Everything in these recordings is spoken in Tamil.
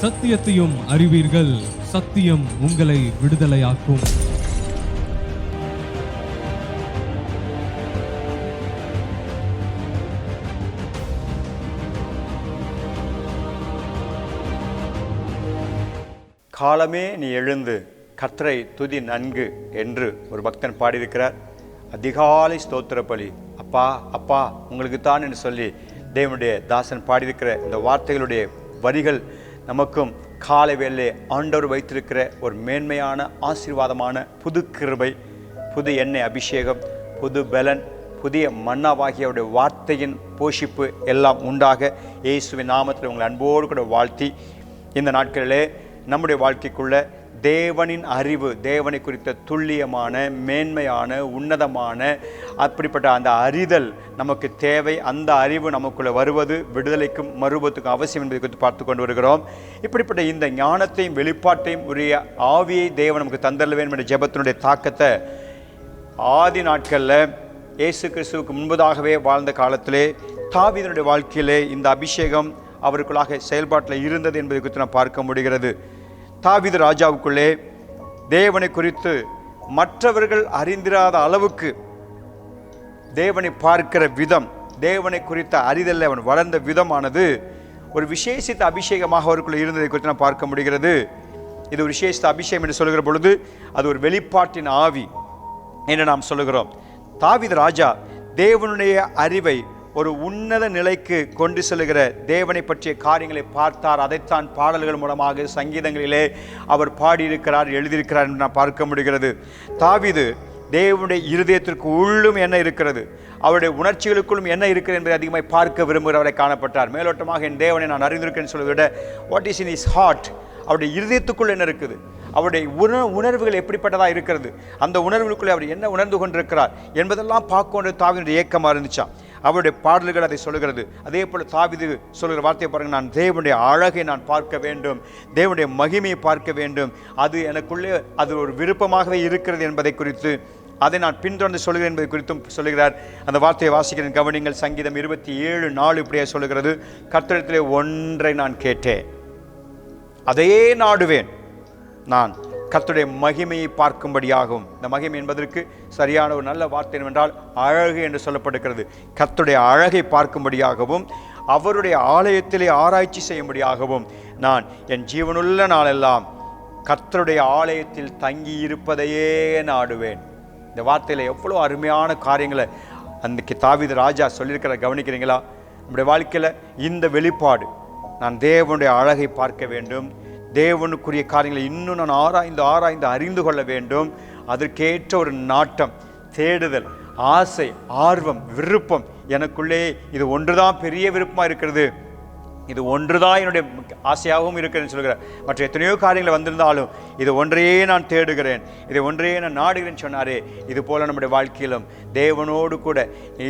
சத்தியத்தையும் அறிவீர்கள். சத்தியம் உங்களை விடுதலையாக்கும். காலமே நீ எழுந்து கர்த்தரை துதி நன்கு என்று ஒரு பக்தன் பாடியிருக்கிறார். அதிகாலை ஸ்தோத்திர பலி அப்பா அப்பா உங்களுக்கு தான் என்று சொல்லி தேவனுடைய தாசன் பாடியிருக்கிற இந்த வார்த்தைகளுடைய வரிகள் நமக்கும் காலை வேலையை ஆண்டவர் வைத்திருக்கிற ஒரு மேன்மையான ஆசீர்வாதமான புது கிருபை புது எண்ணெய் அபிஷேகம் புது பலன் புதிய மன்னாவாகியவருடைய வார்த்தையின் போஷிப்பு எல்லாம் உண்டாக இயேசுவின் நாமத்தில் உங்களை அன்போடு கூட வாழ்த்தி இந்த நாட்களிலே நம்முடைய வாழ்க்கைக்குள்ளே தேவனின் அறிவு தேவனை குறித்த துல்லியமான மேன்மையான உன்னதமான அப்படிப்பட்ட அந்த அறிதல் நமக்கு தேவை. அந்த அறிவு நமக்குள்ளே வருவது விடுதலைக்கும் மறுபத்துக்கும் அவசியம் என்பதை குறித்து பார்த்து கொண்டு வருகிறோம். இப்படிப்பட்ட இந்த ஞானத்தையும் வெளிப்பாட்டையும் உரிய ஆவியை தேவன் நமக்கு தந்தரல வேண்டும் என்ற ஜெபத்தினுடைய தாக்கத்தை ஆதி நாட்களில் இயேசு கிறிஸ்துவுக்கு முன்பதாகவே வாழ்ந்த காலத்திலே தாவிதனுடைய வாழ்க்கையிலே இந்த அபிஷேகம் அவருக்குள்ளாக செயல்பாட்டில் இருந்தது என்பதை குறித்து நாம் பார்க்க முடிகிறது. தாவித ராஜாவுக்குள்ளே தேவனை குறித்து மற்றவர்கள் அறிந்திராத அளவுக்கு தேவனை பார்க்கிற விதம் தேவனை குறித்த அறிதல் அவன் வளர்ந்த விதமானது ஒரு விசேஷித்த அபிஷேகமாக அவருக்குள்ள இருந்ததை குறித்து நான் பார்க்க முடிகிறது. இது ஒரு விசேஷித்த அபிஷேகம் என்று சொல்லுகிற பொழுது அது ஒரு வெளிப்பாட்டின் ஆவி என்று நாம் சொல்லுகிறோம். தாவித ராஜா தேவனுடைய அறிவை ஒரு உன்னத நிலைக்கு கொண்டு செல்கிற தேவனை பற்றிய காரியங்களை பார்த்தார். அதைத்தான் பாடல்கள் மூலமாக சங்கீதங்களிலே அவர் பாடியிருக்கிறார் எழுதியிருக்கிறார் என்று நான் பார்க்க முடிகிறது. தாவிது தேவனுடைய இருதயத்திற்கு உள்ளும் என்ன இருக்கிறது? அவருடைய உணர்ச்சிகளுக்குள்ளும் என்ன இருக்கிறது என்பதை அதிகமாக பார்க்க விரும்புகிறவரை காணப்பட்டார். மேலோட்டமாக என் தேவனை நான் அறிந்திருக்கேன் சொல்வதை விட what is in his heart அவருடைய இருதயத்துக்குள் என்ன இருக்குது? அவருடைய உண உணர்வுகள் எப்படிப்பட்டதாக இருக்கிறது? அந்த உணர்வுகளுக்குள்ளே அவர் என்ன உணர்ந்து கொண்டிருக்கிறார்? என்பதெல்லாம் பார்க்க தாவினுடைய ஏக்கமாக இருந்துச்சான் அவருடைய பாடல்கள் அதை சொல்லுகிறது. அதே போல் தாவிது சொல்கிற வார்த்தையை பாருங்கள் நான் தேவனுடைய அழகை நான் பார்க்க வேண்டும். தேவனுடைய மகிமையை பார்க்க வேண்டும். அது எனக்குள்ளே அது ஒரு விருப்பமாகவே இருக்கிறது என்பதை குறித்து அதை நான் பின்தொடர்ந்து சொல்கிறேன் என்பதை குறித்தும் சொல்லுகிறார். அந்த வார்த்தையை வாசிக்கிறேன் கவனிங்கள் சங்கீதம் இருபத்தி ஏழு நாள் இப்படியே சொல்லுகிறது. கத்திரத்திலே ஒன்றை நான் கேட்டேன். அதையே நாடுவேன். நான் கத்துடைய மகிமையை பார்க்கும்படியாகும். இந்த மகிமை என்பதற்கு சரியான ஒரு நல்ல வார்த்தை என்னவென்றால் அழகு என்று சொல்லப்படுகிறது. கத்துடைய அழகை பார்க்கும்படியாகவும் அவருடைய ஆலயத்திலே ஆராய்ச்சி செய்யும்படியாகவும் நான் என் ஜீவனுள்ள நாளெல்லாம் கத்தருடைய ஆலயத்தில் தங்கி இருப்பதையே நாடுவேன். இந்த வார்த்தையில் எவ்வளோ அருமையான காரியங்களை அன்றைக்கு தாவித ராஜா சொல்லியிருக்கிற கவனிக்கிறீங்களா? நம்முடைய வாழ்க்கையில் இந்த வெளிப்பாடு நான் தேவனுடைய அழகை பார்க்க வேண்டும். தேவனுக்குரிய காரியங்களை இன்னும் நான் ஆராய்ந்து ஆராய்ந்து அறிந்து கொள்ள வேண்டும். அதற்கேற்ற ஒரு நாட்டம் தேடுதல் ஆசை ஆர்வம் விருப்பம். எனக்குள்ளே இது ஒன்றுதான் பெரிய விருப்பமாக இருக்கிறது. இது ஒன்றுதான் என்னுடைய ஆசையாகவும் இருக்கிறேன்னு சொல்கிறார். மற்ற எத்தனையோ காரியங்கள் வந்திருந்தாலும் இது ஒன்றையே நான் தேடுகிறேன். இதை ஒன்றையே நான் நாடுகிறேன்னு சொன்னாரே இது போல நம்முடைய வாழ்க்கையிலும் தேவனோடு கூட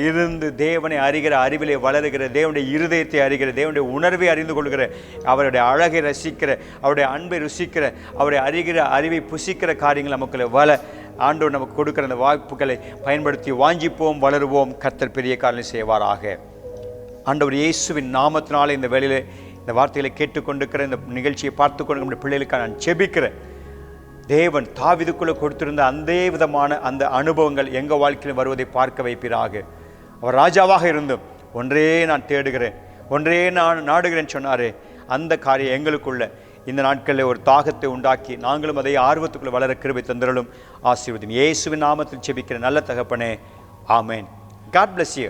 இருந்து தேவனை அறிகிற அறிவிலே வளருகிற தேவனுடைய இருதயத்தை அறிகிற தேவனுடைய உணர்வை அறிந்து கொள்கிற அவருடைய அழகை ரசிக்கிற அவருடைய அன்பை ருசிக்கிற அவருடைய அறிகிற அறிவை புசிக்கிற காரியங்கள் நமக்குள்ள வள ஆண்டோர் நமக்கு கொடுக்கிற அந்த வாய்ப்புகளை பயன்படுத்தி வாஞ்சிப்போம் வளருவோம். கத்தர் பெரிய காரணம் செய்வாராக. ஆண்டவர் இயேசுவின் நாமத்தினாலே இந்த வேலையில் இந்த வார்த்தைகளை கேட்டுக்கொண்டிருக்கிற இந்த நிகழ்ச்சியை பார்த்து கொண்டு நம்முடைய பிள்ளைகளுக்காக நான் செபிக்கிறேன். தேவன் தாவிதுக்குள்ளே கொடுத்திருந்த அந்த விதமான அந்த அனுபவங்கள் எங்கள் வாழ்க்கையில் வருவதை பார்க்க வைப்பீராக. அவர் ராஜாவாக இருந்தும் ஒன்றே நான் தேடுகிறேன் ஒன்றே நான் நாடுகிறேன் சொன்னாரே அந்த காரியம் எங்களுக்குள்ள. இந்த நாட்களில் ஒரு தாகத்தை உண்டாக்கி நாங்களும் அதை ஆர்வத்துக்குள்ளே வளர கிருபை தந்திரலும் ஆசீர்வதியும். இயேசுவின் நாமத்தில் செபிக்கிற நல்ல தகப்பனே ஆமேன். God bless you